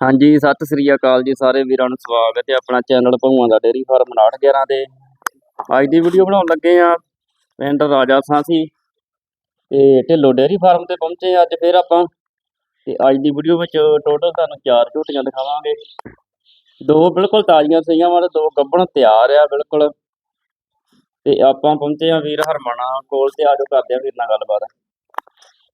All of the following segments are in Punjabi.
ਹਾਂਜੀ, ਸਤਿ ਸ੍ਰੀ ਅਕਾਲ ਜੀ ਸਾਰੇ ਵੀਰਾਂ ਨੂੰ ਸਵਾਗਤ ਹੈ ਆਪਣਾ ਚੈਨਲ ਭੂਆਂ ਦਾ ਡੇਰੀ ਫਾਰਮ 911 ਦੇ ਅੱਜ ਦੀ ਵੀਡੀਓ ਬਣਾਉਣ ਲੱਗੇ ਆ ਪਿੰਡ ਰਾਜਾ ਸਾਂਸੀ ਤੇ ਢਿੱਲੋ ਡੇਰੀ ਫਾਰਮ ਤੇ ਪਹੁੰਚੇ ਅੱਜ ਫਿਰ ਆਪਾਂ ਤੇ ਅੱਜ ਦੀ ਵੀਡੀਓ ਵਿੱਚ ਟੋਟਲ ਤੁਹਾਨੂੰ ਚਾਰ ਝੂਟੀਆਂ ਦਿਖਾਵਾਂਗੇ। ਦੋ ਬਿਲਕੁਲ ਤਾਜ਼ੀਆਂ ਸਹੀਆਂ ਵਾਲੇ ਦੋ ਗੱਭਣ ਤਿਆਰ ਆ ਬਿਲਕੁਲ। ਤੇ ਆਪਾਂ ਪਹੁੰਚੇ ਆ ਵੀਰ ਹਰਮਣਾ ਕੋਲ ਤੇ ਆਜੋ ਕਰਦੇ ਆ ਵੀਰ ਨਾਲ ਗੱਲਬਾਤ।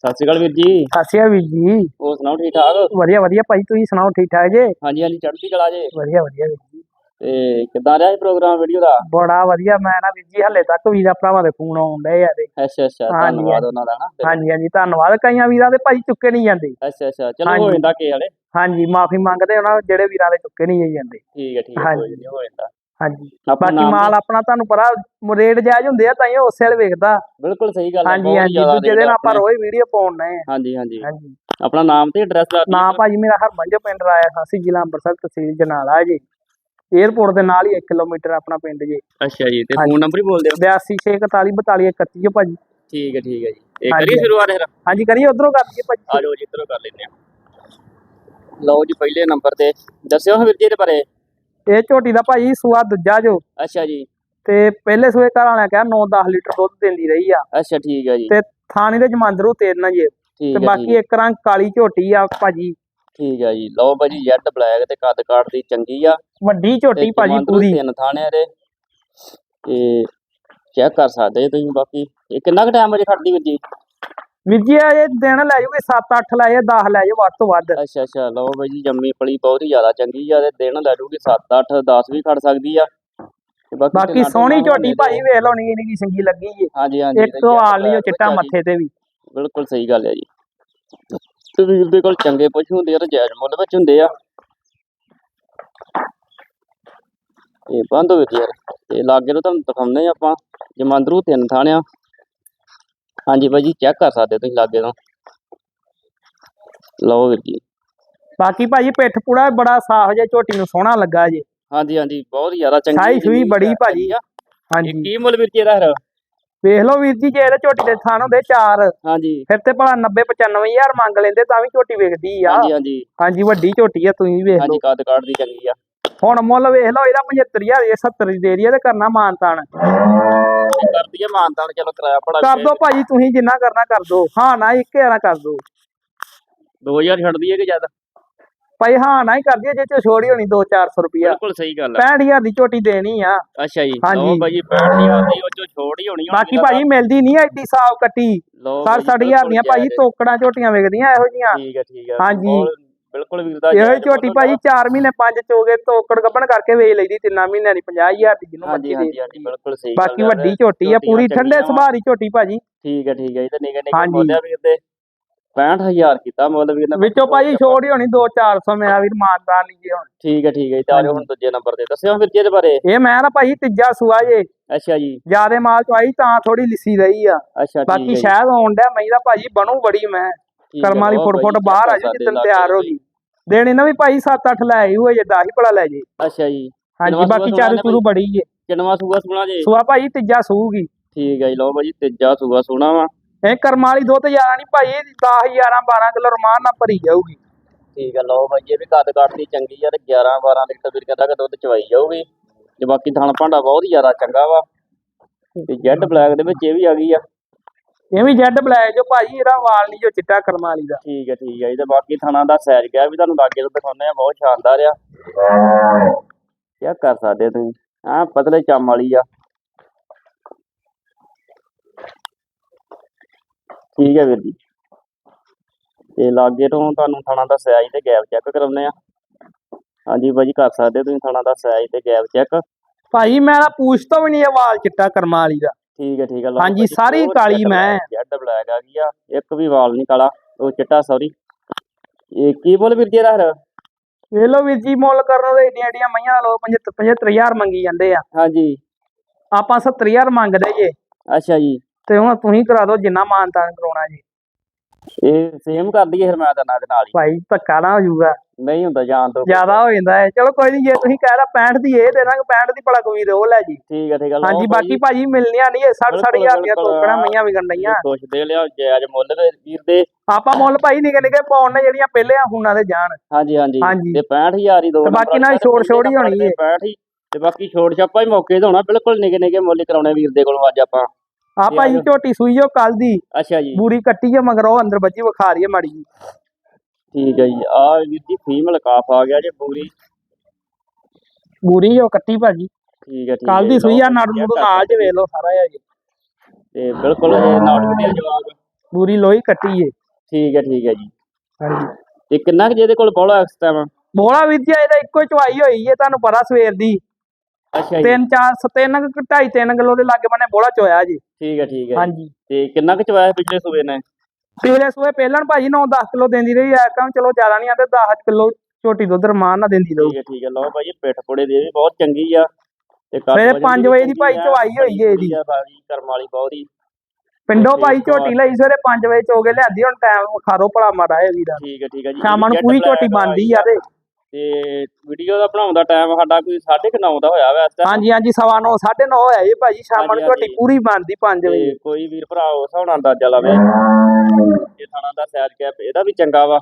ਸਤਿ ਸ਼੍ਰੀ ਅਕਾਲ ਵੀਰ ਜੀ। ਸਾਸਿਆ ਵੀਰ ਜੀ। ਹੋਰ ਸੁਣਾਓ ਠੀਕ ਠਾਕ? ਵਧੀਆ ਵਧੀਆ ਭਾਈ ਤੁਸੀਂ ਸੁਣਾਓ ਠੀਕ ਠਾਕ ਜੇ? ਹਾਂਜੀ ਹਾਂਜੀ ਚੜ੍ਹਦੀ ਕਲਾ ਜੇ। ਵਧੀਆ ਵਧੀਆ ਵੀਰ ਜੀ। ਤੇ ਕਿੱਦਾਂ ਰਿਹਾ ਇਹ ਪ੍ਰੋਗਰਾਮ ਵੀਡੀਓ ਦਾ? ਬੜਾ ਵਧੀਆ ਮੈਂ ਨਾ ਵੀਰ ਜੀ ਹੱਲੇ ਤੱਕ ਵੀਰਾ ਭਰਾਵਾਂ ਦੇ ਫੋਨ ਆਉਂਦੇ ਆ ਤੇ। ਅੱਛਾ ਅੱਛਾ ਹਾਂਜੀ, ਧੰਨਵਾਦ ਉਹਨਾਂ ਦਾ ਨਾ। ਹਾਂਜੀ ਹਾਂਜੀ ਧੰਨਵਾਦ। ਕਈਆਂ ਵੀਰਾਂ ਦੇ ਭਾਈ ਚੁੱਕੇ ਨਹੀਂ ਜਾਂਦੇ। ਅੱਛਾ ਅੱਛਾ ਚਲੋ ਹੋ ਹਾਂਜੀ। ਜਾਂਦਾ ਕਿ ਹਲੇ। ਹਾਂਜੀ ਮਾਫੀ ਮੰਗਦੇ ਉਹਨਾਂ ਜਿਹੜੇ ਵੀਰਾਂ ਦੇ ਚੁੱਕੇ ਨਹੀਂ ਜਾਂਦੇ। ਠੀਕ ਹੈ ਠੀਕ ਹੈ ਹਾਂਜੀ। ਹੋ ਜਾਂਦਾ। ਹਾਂਜੀ। ਆਪਣਾ ਬਾਕੀ ਨਾਮ ਮਾਲ ਆਪਣਾ ਤੁਹਾਨੂੰ ਪਤਾ ਰੇਟ ਜਾਇਜ਼ ਹੁੰਦੇ ਆ ਤਾਂ ਹੀ ਉਸੇ ਵੇਲੇ ਵੇਖਦਾ। ਬਿਲਕੁਲ ਸਹੀ ਗੱਲ ਹੈ ਹਾਂਜੀ ਬਹੁਤ ਹਾਂਜੀ ਜ਼ਿਆਦਾ ਦੂਜੇ rate ਦਿਨ ਆਪਾਂ ਆਪਣੇ। ਰੋਜ਼ ਵੀਡੀਓ ਪਾਉਣੇ ਆ। ਹਾਂਜੀ ਹਾਂਜੀ। ਹਾਂਜੀ। ਆਪਣਾ ਨਾਮ ਤੇ ਐਡਰੈਸ ਦਾ ਨਾਮ ਭਾਜੀ ਮੇਰਾ ਹਰਮਨਜ ਪਿੰਡ ਰਾਇਆ ਖਾਸੀ ਜ਼ਿਲ੍ਹਾ ਅੰਮ੍ਰਿਤਸਰ ਤਹਿਸੀਲ ਜਨਾਲਾ ਜੀ। 에어ਪੋਰਟ ਦੇ ਨਾਲ ਹੀ 1 ਕਿਲੋਮੀਟਰ ਆਪਣਾ ਪਿੰਡ ਜੀ। ਅੱਛਾ ਜੀ ਤੇ ਹਾਂਜੀ। ਫੋਨ ਨੰਬਰ ਹੀ ਬੋਲ ਦਿਓ 8264424131 ਜੀ ਭਾਜੀ। ਠੀਕ ਹੈ ਠੀਕ ਹੈ ਜੀ। ਇਹ ਹਾਂਜੀ। ਕਰੀਏ ਸ਼ੁਰੂਆਤ ਫਿਰ? ਹਾਂਜੀ ਕਰੀਏ ਉਧਰੋਂ ਕਰ ਦਈਏ ਭਾਜੀ। ਆ ਜਾਓ ਜੀ ਇੱਧਰੋਂ ਕਰ ਲੈਂਦੇ ਆ ਲਓ ਜੀ ਪਹਿਲੇ ਨੰਬਰ ਤੇ। ਦੱਸਿਓ ਵੀਰ ਜੀ ਦੇ ਬਾਰੇ। ਇਹ ਝੋਟੀ ਦਾ ਭਾਜੀ ਸੂਆ ਦੂਜਾ ਜੋ। ਅੱਛਾ ਜੀ। ਤੇ ਪਹਿਲੇ ਸੂਏ ਘਰ ਵਾਲਿਆਂ ਕਿਹਾ 9-10 ਲੀਟਰ ਦੁੱਧ ਦਿੰਦੀ ਰਹੀ ਆ। ਅੱਛਾ ਠੀਕ ਹੈ ਜੀ। ਤੇ ਥਾਣੀ ਦੇ ਜਮਾਂਦਰੂ ਤੇਰਨ ਜੇ। ਤੇ ਬਾਕੀ ਇੱਕ ਰੰਗ ਕਾਲੀ ਝੋਟੀ ਆ ਭਾਜੀ। ਠੀਕ ਹੈ ਜੀ। ਲਓ ਭਾਜੀ ਜੈਡ ਬਲੈਕ ਤੇ ਕੱਦ ਕਾਠ ਦੀ ਚੰਗੀ ਆ। ਵੱਡੀ ਝੋਟੀ ਭਾਜੀ ਪੂਰੀ। ਤਿੰਨ ਥਾਣੇ ਦੇ ਤੇ ਚੈੱਕ ਕਰ ਸਕਦੇ ਤੁਸੀਂ ਬਾਕੀ। ਇਹ ਕਿੰਨਾ ਕੁ ਟਾਈਮ ਵਜੇ ਖੜਦੀ ਵੀਰ ਜੀ? ਵੀਰ ਜੀ ਇਹ ਦਿਨ ਲੈ ਜੂਗੇ 7-8 ਲੈ ਜਾ 10 ਲੈ ਜਾ ਵੱਧ ਤੋਂ ਵੱਧ। ਅੱਛਾ ਅੱਛਾ ਲਓ ਬਾਈ ਜੀ ਜੰਮੀ ਪਲੀ ਬਹੁਤ ਹੀ ਜ਼ਿਆਦਾ ਚੰਗੀ ਆ ਤੇ ਦਿਨ ਲੈ ਜੂਗੀ 7 8 10 ਵੀ ਖੜ ਸਕਦੀ ਆ। ਬਾਕੀ ਸੋਹਣੀ ਝੋਟੀ ਭਾਜੀ ਵੇਖ ਲਓ ਨੀ ਨੀ ਚੰਗੀ ਲੱਗੀ ਜੇ। ਹਾਂਜੀ ਹਾਂਜੀ ਇੱਕ ਤੋਂ ਆਲ ਨਹੀਂ ਉਹ ਚਿੱਟਾ ਮੱਥੇ ਤੇ ਵੀ। ਬਿਲਕੁਲ ਸਹੀ ਗੱਲ ਹੈ ਜੀ। ਤੇ ਵੀਰ ਦੇ ਕੋਲ ਚੰਗੇ ਪਸ਼ੂ ਹੁੰਦੇ ਆ ਤੇ ਜਾਇਜ਼ ਮੁੱਲ ਵਿੱਚ ਹੁੰਦੇ ਆ। ਇਹ ਬੰਦ ਹੋ ਗਈ ਯਾਰ ਤੇ ਲਾਗੇ ਨੂੰ ਤੁਹਾਨੂੰ ਦਿਖਾਉਂਦੇ ਆ ਆਪਾਂ ਜਮਾਂਦਰੂ ਤਿੰਨ ਥਾਣਿਆ। ਹਾਂਜੀ ਬਾਈ ਜੀ ਚੈੱਕ ਕਰ ਸਕਦੇ ਤੁਸੀਂ ਲਾਗੇ ਤੋਂ। ਲਓ ਵੀਰ ਜੀ। ਬਾਕੀ ਭਾਜੀ ਪਿੱਠ ਪੂੜਾ ਬੜਾ ਸਾਫ਼ ਜਿਹਾ ਝੋਟੀ ਨੂੰ ਸੋਹਣਾ ਲੱਗਾ ਜੇ। ਹਾਂਜੀ ਹਾਂਜੀ ਬਹੁਤ ਜ਼ਿਆਦਾ ਚੰਗੀ ਸਾਈ ਸੂਈ ਬੜੀ ਭਾਜੀ। ਹਾਂਜੀ। ਕੀ ਮੁੱਲ ਵੀਰ ਜੀ ਇਹਦਾ ਫਿਰ? ਵੇਖ ਲਓ ਵੀਰ ਜੀ ਜੇ ਇਹਦੇ ਝੋਟੀ ਦੇ ਥਾਣ ਹੁੰਦੇ ਚਾਰ ਹਾਂਜੀ। ਫਿਰ ਤੇ ਭਲਾ 90 95000 ਮੰਗ ਲੈਂਦੇ ਤਾਂ ਵੀ ਝੋਟੀ ਵਿਕਦੀ ਆ। ਹਾਂਜੀ ਹਾਂਜੀ। ਹਾਂਜੀ ਵੱਡੀ ਝੋਟੀ ਆ ਤੁਸੀਂ ਵੇਖ ਹਾਂਜੀ ਕੱਦ ਕਾਠ ਦੀ ਚੰਗੀ ਆ। ਹੁਣ ਮੁੱਲ ਵੇਖ ਲਓ ਇਹਦਾ 75000 ਇਹ 70 ਦੀ ਦੇ ਰਹੀ ਆ ਤੇ ਕਰਨਾ ਮਾਨਤਾਨ। ਚਲੋ ਕਿਰਾਇਆ ਪੜਾ ਕਰ ਦੋ ਭਾਜੀ ਤੁਸੀਂ ਜਿੰਨਾ ਕਰਨਾ ਕਰ ਦੋ। ਹਾਂ ਨਾ ਇੱਕ ਹਜ਼ਾਰ ਕਰ ਦੋ। 2000 ਛੱਡਦੀ ਹੈ ਕਿ ਜ਼ਿਆਦਾ? ਭਾਈ ਹਾਂ ਨਾ ਹੀ ਕਰ ਦਿਓ ਜੇ ਚ ਛੋੜੀ ਹੋਣੀ 2-400 ਰੁਪਿਆ ਬਿਲਕੁਲ ਸਹੀ ਗੱਲ ਹੈ 65000 ਦੀ ਝੋਟੀ ਦੇਣੀ ਆ। ਅੱਛਾ ਜੀ। ਲਓ ਭਾਜੀ 65000 ਦੀ ਉਹ ਚੋਂ ਛੋੜ ਹੀ ਹੋਣੀ ਬਾਕੀ ਭਾਜੀ ਮਿਲਦੀ ਨਹੀਂ ਐਡੀ ਸਾਫ਼ ਕੱਟੀ। ਲਓ 60-60000 ਦੀਆਂ ਭਾਜੀ ਤੋਕੜਾਂ ਝੋਟੀਆਂ ਵਿਕਦੀਆਂ ਇਹੋ ਜੀਆਂ ਠੀਕ ਹੈ ਠੀਕ ਹੈ ਹਾਂਜੀ। ਬਿਲਕੁਲ ਵੀਰ ਦਾ ਇਹੋ ਹੀ ਝੋਟੀ ਭਾਜੀ 4 ਮਹੀਨੇ 5 ਚੋਗੇ ਤੋਕੜ ਗੱਬਣ ਕਰਕੇ ਵੇਚ ਲਈਦੀ ਤਿੰਨਾਂ ਮਹੀਨਿਆਂ ਦੀ 50000 ਦੀ ਜਿਹਨੂੰ ਹਾਂਜੀ ਦੇ ਹਾਂਜੀ ਬਿਲਕੁਲ ਸਹੀ ਬਾਕੀ। ਵੱਡੀ ਝੋਟੀ ਆ ਪੂਰੀ ਠੰਡੇ ਸੁਭਾਅ ਦੀ ਝੋਟੀ ਭਾਜੀ। ਠੀਕ ਹੈ ਠੀਕ ਹੈ ਇਹ ਤਾਂ ਨਿਕੇ ਹਾਂਜੀ। ਬੋਲਿਆ ਵੀਰ ਦੇ। 65000 ਕੀਤਾ ਮੁੱਲ ਵੀਰ ਨੇ ਵਿੱਚੋਂ ਭਾਜੀ ਛੋੜ ਹੀ ਹੋਣੀ 2-400 ਮੇਰਾ ਵੀਰ ਮਾਨਦਾਰ ਨਹੀਂ ਜੀ ਹੁਣ। ਠੀਕ ਹੈ ਠੀਕ ਹੈ ਤਾਂ ਹੁਣ ਦੂਜੇ ਨੰਬਰ ਤੇ। ਦੱਸਿਓ ਜੀ ਇਹਦੇ ਬਾਰੇ। ਇਹ ਮੈਂ ਨਾ ਭਾਜੀ ਤੀਜਾ ਸੂਆ ਜੇ। ਅੱਛਾ ਜੀ। ਜਿਆਦੇ ਮਾਲ ਚ ਆਈ ਤਾਂ ਥੋੜੀ ਲਿੱਸੀ ਰਹੀ ਆ। ਅੱਛਾ ਠੀਕ ਬਾਕੀ ਸ਼ਾਇਦ ਹੋਣ ਡਿਆ ਮੈਂ ਦਾ ਭਾਜੀ ਬਣੂ ਬੜੀ ਮੈਂ। ਕਰਮ ਵਾਲੀ ਫੁੱਟ ਫੁੱਟ ਬਾਹਰ ਆ ਜੂ ਸਕਦੇ ਤਿਆਰ ਹੋ ਗਈ। ਦੇਣੀ ਨਾ ਵੀ ਭਾਈ 7-8 ਲੈ ਆਈ ਹੋਏ ਜੇ 10 ਹੀ ਭਲਾ ਲੈ ਜੇ। ਅੱਛਾ ਜੀ। ਹਾਂਜੀ ਬਾਕੀ ਚਾਰੂ ਚੂਰੂ ਬੜੀ ਜੇ ਕਿੰਨਵਾ ਸੂਆ ਸੁਣਾ ਜੀ? ਸੂਆ ਭਾਜੀ ਤੀਜਾ ਸੂਗੀ। ਠੀਕ ਹੈ ਜੀ ਲਓ ਭਾਜੀ ਤੀਜਾ ਸੂਆ ਸੁਣਾ ਵਾ। ਇਹ ਕਰਮ ਵਾਲੀ ਦੁੱਧ ਜ਼ਿਆਦਾ ਨਹੀਂ ਭਾਈ 10 11 12 ਕਿਲੋ ਰਮਾਨ ਨਾਲ ਭਰੀ ਜਾਊਗੀ। ਠੀਕ ਹੈ ਲਓ ਭਾਜੀ ਇਹ ਵੀ ਕੱਦ ਕੱਟ ਦੀ ਚੰਗੀ ਆ ਤੇ 11 12 ਲੀਟਰ ਵੀਰ ਕਹਿੰਦਾ ਕਿ ਦੁੱਧ ਚਵਾਈ ਜਾਊਗੀ। ਤੇ ਬਾਕੀ ਥਣ ਭਾਂਡਾ ਬਹੁਤ ਜ਼ਿਆਦਾ ਚੰਗਾ ਵਾ। ਤੇ ਜੈਡ ਬਲੈਕ ਦੇ ਵਿੱਚ ਇਹ ਵੀ ਆ ਗਈ ਆ। ਇਹ ਵੀ ਜੈਡ ਬਲੈਕ ਜੋ ਭਾਜੀ ਇਹਦਾ ਵਾਲ ਨਹੀਂ ਜੋ ਚਿੱਟਾ ਕਰਮ ਵਾਲੀ ਦਾ। ਠੀਕ ਹੈ ਠੀਕ ਹੈ। ਤੇ ਬਾਕੀ ਥਣਾ ਦਾ ਸਾਈਜ਼ ਗਿਆ ਵੀ ਤੁਹਾਨੂੰ ਲਾਗੇ ਤੋਂ ਦਿਖਾਉਂਦੇ ਆ ਬਹੁਤ ਸ਼ਾਨਦਾਰ ਆ। ਕੀ ਕਰ ਸਕਦੇ ਤੁਸੀਂ? ਆ ਪਤਲੇ ਚੰਮ ਵਾਲੀ ਆ। ਠੀਕ ਹੈ ਵੀਰ ਜੀ। ਤੇ ਲਾਗੇ ਤੋਂ ਤੁਹਾਨੂੰ ਥਣਾ ਦਾ ਸਾਈਜ਼ ਤੇ ਗੈਪ ਚੈੱਕ ਕਰਾਉਂਦੇ ਆ। ਹਾਂਜੀ ਭਾਜੀ ਕਰ ਸਕਦੇ ਤੁਸੀਂ ਥਣਾ ਦਾ ਸਾਈਜ਼ ਤੇ ਗੈਪ ਚੈੱਕ ਭਾਜੀ ਮੈਂ ਤਾਂ ਪੁੱਛ ਤੋਂ ਵੀ ਨਹੀਂ ਇਹ ਵਾਲ ਚਿੱਟਾ ਕਰਮ ਵਾਲੀ ਦਾ। ਠੀਕ ਹੈ ਠੀਕ ਹੈ ਲਓ ਹਾਂਜੀ, ਭਾਜੀ, ਸਾਰੀ ਕਾਲੀ ਮੈਂ। jet ਬਲੈਕ ਆ ਗਈ ਆ ਇੱਕ ਵੀ ਵਾਲ ਨਹੀਂ ਕਾਲਾ ਉਹ ਚਿੱਟਾ ਸੌਰੀ ਇਹ ਕੀ ਬੋਲ ਵੀਰ ਜੀ ਇਹਦਾ ਵੇਖ ਲਓ ਵੀਰ ਜੀ ਮੁੱਲ ਕਰਨ ਦੇ ਏਡੀਆਂ ਏਡੀਆਂ ਮਈਆਂ 75 75000 ਮੰਗੀ ਜਾਂਦੇ ਆ। ਹਾਂਜੀ। ਆਪਾਂ 70000 ਮੰਗਦੇ ਜੇ। ਅੱਛਾ ਜੀ। ਤੇ ਹੁਣ ਤੁਸੀਂ ਕਰਾ ਦਿਓ ਜਿੰਨਾ ਮਾਨਤਾਨ ਕਰਾਉਣਾ ਜੀ। ਇਹ ਸੇਮ ਕਰ ਦਈਏ ਫਿਰ ਮੈਂ ਤਾਂ ਨਾਲ ਦੇ ਨਾਲ ਹੀ। ਭਾਈ ਧੱਕਾ ਨਾ ਹੋ ਜਾਊਗਾ। ਨਹੀਂ ਹੁੰਦਾ ਜਾਣ ਤੋਂ। ਜ਼ਿਆਦਾ ਹੋ ਜਾਂਦਾ ਹੈ। ਚਲੋ ਕੋਈ ਨਹੀਂ ਜੇ ਤੁਸੀਂ ਕਹਿ ਰਹਾ 65 ਦੀ ਇਹ ਦੇ ਦਾਂਗੇ 65 ਦੀ ਭਲਾ ਕੋਈ ਉਹ ਲੈ ਜੀ। ਠੀਕ ਹੈ ਠੀਕ ਹੈ ਹਾਂਜੀ ਬਾਕੀ ਭਾਜੀ ਮਿਲਣੀਆਂ ਨਹੀਂ 60 60 ਬਿਲਕੁਲ, ਹਜ਼ਾਰ ਦੀਆਂ ਮਈਆਂ ਵਿਕਣ ਡਈਆਂ। ਕੁਛ ਦੇ ਲਿਆ ਜਾਇਜ਼ ਮੁੱਲ ਦੇ ਵੀਰ ਦੇ। ਆਪਾਂ ਮੁੱਲ ਭਾਈ ਨਿੱਕੇ ਨਿੱਕੇ ਪਾਉਣ ਨੇ ਜਿਹੜੀਆਂ ਪਹਿਲੇ ਹੁਣਾਂ ਦੇ ਜਾਣ। ਹਾਂਜੀ ਹਾਂਜੀ। ਤੇ 65000 ਹੀ ਦੋ ਤੇ ਬਾਕੀ ਨਾਲ ਛੋੜ ਛੋੜ ਹੀ ਹੋਣੀ ਏ। 65 ਹੀ। ਤੇ ਬਾਕੀ ਛੋੜ ਛਾਪਾ ਹੀ ਮੌਕੇ ਤੇ ਹੋਣਾ ਬਿਲਕੁਲ ਨਿੱਕੇ ਨਿੱਕੇ ਮੁੱਲ ਹੀ ਕਰਾਉਣੇ ਵੀਰ ਦੇ ਕੋਲੋਂ ਅੱਜ ਆਪਾਂ। ਆ ਜੀ, ਭਾਈ। ਝੋਟੀ ਸੂਈ ਓ ਕੱਲ ਦੀ। ਅੱਛਾ ਜੀ। ਬੂਰੀ ਕੱਟੀ ਜੇ ਮਗਰ ਉਹ ਅੰਦਰ ਬੱਜੀ ਵਿਖਾ ਰਹੀ ਹੈ ਮਾੜੀ ਜੀ। ਠੀਕ ਹੈ ਜੀ। ਆ ਵੀਰ ਜੀ ਫੀਮੇਲ ਕਾਫ ਆ ਗਿਆ ਜੇ ਪੂਰੀ ਬੂਰੀ ਉਹ ਕੱਟੀ ਭਾਜੀ। ਠੀਕ ਹੈ ਠੀਕ ਕੱਲ ਹੈ ਦੀ ਜੀ, ਸੂਈ ਆ ਨੜ ਕਰ ਨਾਲ ਚ ਵੇਖ ਲਓ ਸਾਰਾ ਇਹ ਜੀ। ਤੇ ਬਿਲਕੁਲ ਇਹ ਨਾੜ ਵਧੀਆ ਜਵਾਬ ਬੂਰੀ ਲੋਹੀ ਕੱਟੀ ਏ। ਠੀਕ ਹੈ ਠੀਕ ਹੈ ਜੀ। ਹਾਂਜੀ। ਤੇ ਕਿੰਨਾ ਕੁ ਜਿਹਦੇ ਕੋਲ ਬੋਲਾ ਇਸ ਟਾਈਮ ਬੋਲਾ ਵਿਦਿਆ ਇਹਦਾ ਇੱਕੋ ਹੀ ਚਵਾਈ ਹੋਈ ਏ ਤੁਹਾਨੂੰ ਪਤਾ ਸਵੇਰ ਦੀ। ਅੱਛਾ ਜੀ। ਤਿੰਨ ਚਾਰ ਤਿੰਨ ਕੁ ਢਾਈ ਤਿੰਨ ਕਿਲੋ ਦੇ ਲਾਗੇ ਬੰਨੇ ਬੋਲਾ ਚੋਇਆ ਜੀ। ਠੀਕ ਹੈ ਠੀਕ ਹੈ। ਹਾਂਜੀ। ਤੇ ਕਿੰਨਾ ਕੁ ਚਵਾਇਆ ਪਿਛਲੇ ਸੂਬੇ ਨੇ? ਪਿਛਲੇ ਸੂਏ ਪਹਿਲਾਂ ਭਾਜੀ 9-10 ਕਿਲੋ ਦਿੰਦੀ ਰਹੀ ਐ ਕੰਮ ਚਲੋ ਜ਼ਿਆਦਾ ਨਹੀਂ ਆਤੇ 10 ਕਿਲੋ ਝੋਟੀ ਦੁੱਧ ਰਮਾਨ ਨਾਲ ਦਿੰਦੀ ਰਹੂ। ਠੀਕ ਹੈ ਠੀਕ ਹੈ। ਲਓ ਇਹ ਪਿੱਠ ਪੁੜੇ ਦੀ ਇਹ ਵੀ ਬਹੁਤ ਚੰਗੀ ਆ। ਤੇ ਕੱਦ ਸਵੇਰੇ ਵਜਨ ਪੰਜ ਵੀ ਵਜੇ ਦੀ ਚੰਗੀ ਭਾਈ ਚਵਾਈ ਹੋਈ ਏ ਇਹਦੀ। ਬਾਜੀ ਕਰਮ ਵਾਲੀ ਬਹੁਤ ਹੀ। ਪਿੰਡੋਂ ਭਾਈ। ਝੋਟੀ ਲਈ ਸਵੇਰੇ 5 ਵਜੇ ਚੋ ਕੇ ਲਿਆਂਦੀ ਹੁਣ ਟਾਈਮ ਖਾਰੋ ਭਲਾ ਮਾਰਾ ਇਹ ਵੀਰਾ ਠੀਕ ਹੈ ਠੀਕ ਹੈ ਜੀ। ਸ਼ਾਮਾਂ ਨੂੰ ਪੂਰੀ ਝੋਟੀ ਬਣਦੀ ਆ ਤੇ। ਤੇ ਵੀਡੀਓ ਦਾ ਬਣਾਉਣ ਦਾ ਟਾਈਮ ਸਾਡਾ ਕੋਈ 9:30 ਦਾ ਹੋਇਆ ਵੈਸੇ ਹਾਂਜੀ ਹਾਂਜੀ ਸਵਾ ਨੌ, ਸਾਢੇ 9 ਹੋਇਆ ਇਹ ਭਾਜੀ। ਸ਼ਾਮਾਂ ਨੂੰ ਹਾਂਜੀ। ਪੂਰੀ ਬਣਦੀ 5 ਵਜੇ। ਕੋਈ ਵੀਰ ਭਰਾ ਉਸ ਨਾਲ ਅੰਦਾਜ਼ਾ ਲਾਵੇ। ਇਹ ਥਾਣਾ ਦਾ ਸਾਈਜ਼ ਕੈਪ ਇਹਦਾ ਵੀ ਚੰਗਾ ਵਾ।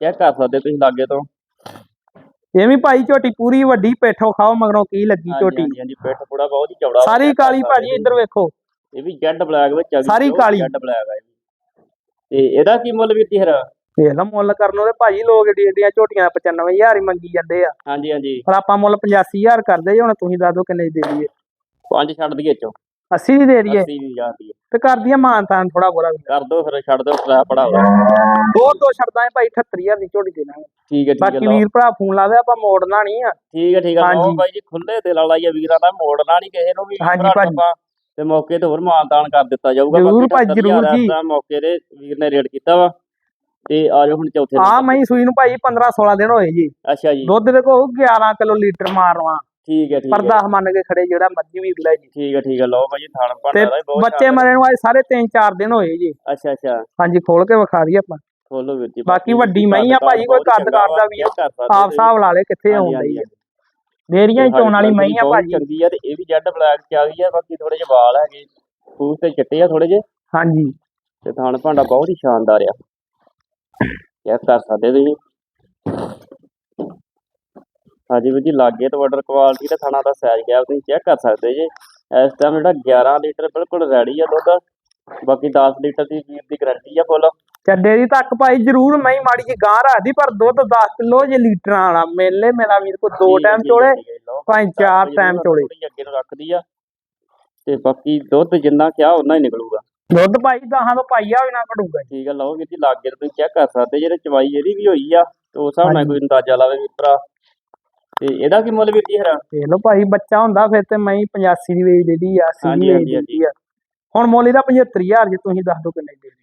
ਚੈੱਕ ਕਰ ਸਕਦੇ ਤੁਸੀਂ ਲਾਗੇ ਤੋਂ। ਇਹ ਵੀ ਭਾਈ ਝੋਟੀ ਪੂਰੀ ਵੱਡੀ ਪੇਠੋ ਖਾਓ ਮਗਰੋਂ ਕੀ ਲੱਗੀ ਝੋਟੀ। ਹਾਂਜੀ ਹਾਂਜੀ ਪਿੱਠ ਪੁੜਾ ਬਹੁਤ ਹੀ ਚੌੜਾ ਵਾ, ਸਾਰੀ ਕਾਲੀ ਭਾਜੀ। ਇੱਧਰ ਵੇਖੋ। ਇਹ ਵੀ ਜੈਡ ਬਲੈਕ ਵਿੱਚ ਆ ਗਈ ਸਾਰੀ ਕਾਲੀ। ਜੈਡ ਬਲੈਕ ਆ ਇਹ ਵੀ। ਤੇ ਇਹਦਾ ਕੀ ਮੁੱਲ ਜੀ ਫਿਰ? ਵੇਖ ਲਾ ਮੁੱਲ ਕਰਨ ਉਹਦੇ ਭਾਜੀ ਲੋਕ ਏਡੀ ਏਡੀਆਂ ਝੋਟੀਆਂ 95000 ਹੀ ਮੰਗੀ ਜਾਂਦੇ ਆ। ਹਾਂਜੀ ਹਾਂਜੀ। ਪਰ ਆਪਾਂ ਮੁੱਲ 85000 ਕਰਦੇ ਜੀ ਹੁਣ ਤੁਸੀਂ ਦੱਸ ਦਿਓ ਕਿੰਨੇ ਦੀ ਦੇ ਦਈਏ। ਪੰਜ ਛੱਡ ਦਈਏ ਚੋ। 80 ਦੀ ਦੇ ਦਈਏ। 80 ਦੀ ਜਾਂਦੀ ਹੈ ਤੇ ਕਰਦੀਆਂ ਮਾਨ ਤਾਨ ਥੋੜਾ ਬੋਲਾ ਵੀ ਕਰ ਦੋ ਫਿਰ ਛੱਡ ਦੋ ਟਰੈ ਪੜਾਓ ਦੋ ਦੋ ਛੱਡਦਾ ਹੈ ਭਾਈ 78000 ਦੀ ਝੋਟੀ ਦੇ ਦਾਂਗੇ। ਠੀਕ ਹੈ ਠੀਕ ਹੈ ਬਾਕੀ ਵੀਰ ਭਰਾ ਫੋਨ ਲਾਵੇ ਆਪਾਂ ਮੋੜਨਾ ਨਹੀਂ ਆ। ਠੀਕ ਹੈ ਠੀਕ ਹੈ ਹਾਂਜੀ। ਬਾਈ ਜੀ ਖੁੱਲੇ ਦਿਲ ਵਾਲਾ ਹੀ ਆ ਵੀਰਾਂ ਦਾ ਮੋੜਨਾ ਨਹੀਂ ਕਿਸੇ ਨੂੰ ਵੀ। ਹਾਂਜੀ। ਆਪਾਂ ਤੇ ਮੌਕੇ ਤੇ ਹੋਰ ਮਾਨਤਾਨ ਕਰ ਦਿੱਤਾ ਜਾਊਗਾ। ਜ਼ਰੂਰ ਜ਼ਰੂਰ 78,000 ਜੀ। ਮੌਕੇ ਦੇ ਵੀਰ ਨੇ ਰੇਟ ਕੀਤਾ ਵਾ। ਤੇ ਆ ਜਾਓ ਹੁਣ ਚੌਥੇ ਆ ਨੰਬਰ ਮੈਂ ਸੂਈ ਨੂੰ ਭਾਈ 15 16 ਦਿਨ ਹੋਏ ਜੀ। ਅੱਛਾ ਜੀ। ਦੁੱਧ ਦੇ ਕੋ 11 ਕਿਲੋ ਲੀਟਰ ਮਾਰਵਾ। ਠੀਕ ਹੈ ਠੀਕ ਪਰ ਹੈ। 10 ਮੰਨ ਕੇ ਖੜੇ ਜਿਹੜਾ ਮਰਜ਼ੀ ਵੀ ਲੈ ਜੀ। ਠੀਕ ਹੈ ਠੀਕ ਹੈ। ਲਓ ਭਾਈ ਥਾਣ ਤੇ ਭਾਂਡਾ ਦਾ ਵੀ ਬਹੁਤ ਬੱਚੇ ਮਰੇ ਨੂੰ ਅੱਜ ਸਾਰੇ 3-4 ਦਿਨ ਹੋਏ ਜੀ। ਅੱਛਾ ਅੱਛਾ। ਹਾਂਜੀ ਖੋਲ ਕੇ ਵਿਖਾ ਰਹੀ ਆਪਾਂ। ਖੋਲੋ ਵੀਰ ਜੀ ਬਾਕੀ ਵੱਡੀ ਮਹੀਂ ਆ ਭਾਜੀ, ਕੋਈ ਕੱਦ ਕਰਦਾ ਵੀ ਆ। ਆਪ ਹਿਸਾਬ ਲਾ ਲੈ ਕਿੱਥੇ ਹਾਂਜੀ, ਆਉਂਦਾ ਹੀ ਹਾਂਜੀ, ਦੇਰੀਆਂ ਹੀ ਚੋਣ ਵਾਲੀ ਮਹੀਂ ਆ ਬਹੁਤ ਭਾਜੀ। ਚੰਗੀ ਆ ਤੇ ਇਹ ਵੀ ਜੈਡ ਬਲੈਕ ਚ ਆ ਗਈ ਆ ਬਾਕੀ ਥੋੜੇ ਜਿਹੇ ਵਾਲ ਹੈਗੇ। ਫੂਸ ਤੇ ਚਿੱਟੇ ਆ ਥੋੜੇ ਜਿਹੇ। ਹਾਂਜੀ। ਤੇ ਥਾਣ ਭਾਂਡਾ ਬਹੁਤ ਹੀ ਸ਼ਾਨਦਾਰ ਆ। ਚੈੱਕ ਕਰ ਸਕਦੇ ਤੁਸੀਂ। ਹਾਂਜੀ ਵੀਰ ਜੀ ਲਾਗੇ ਤੋਂ ਆਰਡਰ ਕੁਆਲਿਟੀ ਤੇ ਥਾਣਾ ਦਾ ਸਾਈਜ਼ ਗਿਆ ਤੁਸੀਂ ਚੈੱਕ ਕਰ ਸਕਦੇ ਜੇ। ਇਸ ਟਾਈਮ ਜਿਹੜਾ 11 ਲੀਟਰ ਬਿਲਕੁਲ ਰੈਡੀ ਆ ਦੁੱਧ ਬਾਕੀ 10 ਲੀਟਰ ਦੀ ਵੀਰ ਦੀ ਗਾਰੰਟੀ ਆ ਫੁੱਲ ਚੱਡੇ ਦੀ ਤੱਕ ਭਾਈ ਜ਼ਰੂਰ ਮਹੀਂ ਮਾੜੀ ਜੀ ਗਾਂ ਰੱਖਦੀ ਪਰ ਦੁੱਧ 10 ਕਿਲੋ ਜੇ ਲੀਟਰਾਂ ਵਾਲਾ ਮੇਲੇ ਮੇਰਾ ਵੀਰ ਕੋ ਦੋ ਟਾਈਮ ਚੋਲੇ ਭਾਈ ਚਾਰ ਟਾਈਮ ਚੋਲੇ। ਥੋੜ੍ਹੀ ਅੱਗੇ ਨੂੰ ਰੱਖਦੀ ਆ। ਤੇ ਬਾਕੀ ਦੁੱਧ ਜਿੰਨਾ ਕਿਹਾ ਉਹਨਾਂ ਹੀ ਨਿਕਲੂਗਾ। ਦੁੱਧ ਭਾਈ ਦਹਾਂ ਤੋਂ ਪਾਈਆ ਘੜੂਗਾ ਜੀ ਠੀਕ ਆ ਲਓ ਵੀਰ ਜੀ ਲਾਗੇ ਤੁਸੀਂ ਚੈੱਕ ਕਰ ਸਕਦੇ ਜਿਹੜੇ ਚਵਾਈ ਇਹਦੀ ਵੀ ਹੋਈ ਆ ਤੇ ਉਸ ਹਿਸਾਬ ਨਾਲ। ਕੋਈ ਅੰਦਾਜ਼ਾ ਲਾਵੇ ਵੀਰ ਭਰਾ। ਤੇ ਇਹਦਾ ਕੀ ਮੁੱਲ ਵੀਰ ਜੀ ਹਰਾ? ਦੇਖ ਲਓ ਭਾਈ ਬੱਚਾ ਹੁੰਦਾ ਫਿਰ ਤੇ ਮਹੀਂ 85 ਦੀ ਵੇਚ ਦੇਦੀ ਆ 80 ਹਾਂਜੀ, ਦੀ ਵੇਚ ਹਾਂਜੀ, ਦੇਦੀ ਆ। ਹੁਣ ਮੁੱਲ ਇਹਦਾ 75000 ਜੇ ਤੁਸੀਂ ਦੱਸ ਦਿਓ ਕਿੰਨੇ ਦੇ ਦੇ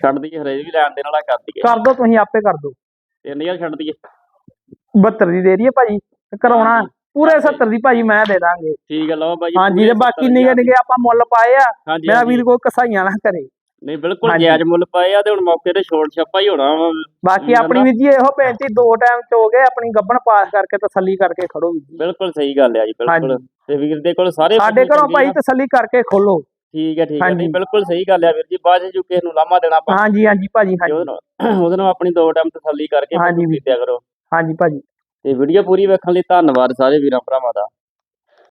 ਛੱਡ ਦਈਏ ਹਰੇ ਵੀ ਲੈਣ ਦੇ ਨਾਲ ਕਰ ਦਈਏ। ਕਰ ਦਿਓ ਤੁਸੀਂ ਆਪੇ ਕਰ ਦਿਓ 3000 ਛੱਡ ਦਈਏ। 72 ਦੀ ਦੇ ਭਾਜੀ ਤੇ ਕਰਾਉਣਾ। ਹਾਂਜੀ। ਪੂਰੇ ਹਾਂਜੀ। 70 ਦੀ ਭਾਜੀ ਮੈਂ ਦੇ ਦਾਂਗੇ ਠੀਕ ਆ ਲਓ ਬਾਈ ਹਾਂਜੀ ਤੇ ਬਾਕੀ ਨਿਗੇ ਨਿਗੇ ਆਪਾਂ ਮੁੱਲ ਪਾਏ ਆ ਮੇਰਾ। ਵੀਰ ਕੋਈ ਕਸਾਈਆਂ ਨਾ ਕਰੇ ਨਹੀਂ ਬਿਲਕੁਲ। ਜਾਇਜ਼ ਮੁੱਲ ਪਾਏ ਆ ਤੇ ਹੁਣ ਮੌਕੇ ਤੇ ਛੋੜ ਛਾਪਾ ਹੀ ਹੋਣਾ ਵਾ ਬਾਕੀ ਆਪਣੀ? ਵੀਰ ਜੀ ਇਹੋ ਬੇਨਤੀ ਦੋ ਟਾਈਮ ਚੋ ਗਏ ਆਪਣੀ ਗੱਬਣ ਪਾਸ ਕਰਕੇ ਤਸੱਲੀ ਕਰਕੇ ਖੜੋ ਵੀਰ ਜੀ ਬਿਲਕੁਲ ਸਹੀ ਗੱਲ ਆ ਜੀ ਬਿਲਕੁਲ। ਤੇ ਵੀਰ ਦੇ ਕੋਲ ਸਾਰੇ ਸਾਡੇ ਘਰੋਂ ਭਾਈ। ਤਸੱਲੀ ਕਰਕੇ ਖੋਲੋ ਠੀਕ ਹੈ ਠੀਕ ਹੈ। ਨਹੀਂ ਬਿਲਕੁਲ ਸਹੀ ਗੱਲ ਆ ਵੀਰ ਜੀ ਬਾਅਦ ਚ ਕਿਸੇ ਨੂੰ ਲਾਮਾ ਦੇਣਾ ਆਪਾਂ ਹਾਂਜੀ ਹਾਂਜੀ ਭਾਜੀ ਹਾਂਜੀ ਉਹਦੇ ਨਾਲ ਆਪਣੀ ਦੋ ਟਾਈਮ ਤਸੱਲੀ ਕਰਕੇ। ਖਰੀਦਿਆ ਕਰੋ ਹਾਂਜੀ ਭਾਜੀ ਤੇ ਵੀਡੀਓ ਪੂਰੀ ਵੇਖਣ ਲਈ ਧੰਨਵਾਦ ਸਾਰੇ ਵੀਰਾਂ ਭਰਾਵਾਂ ਦਾ।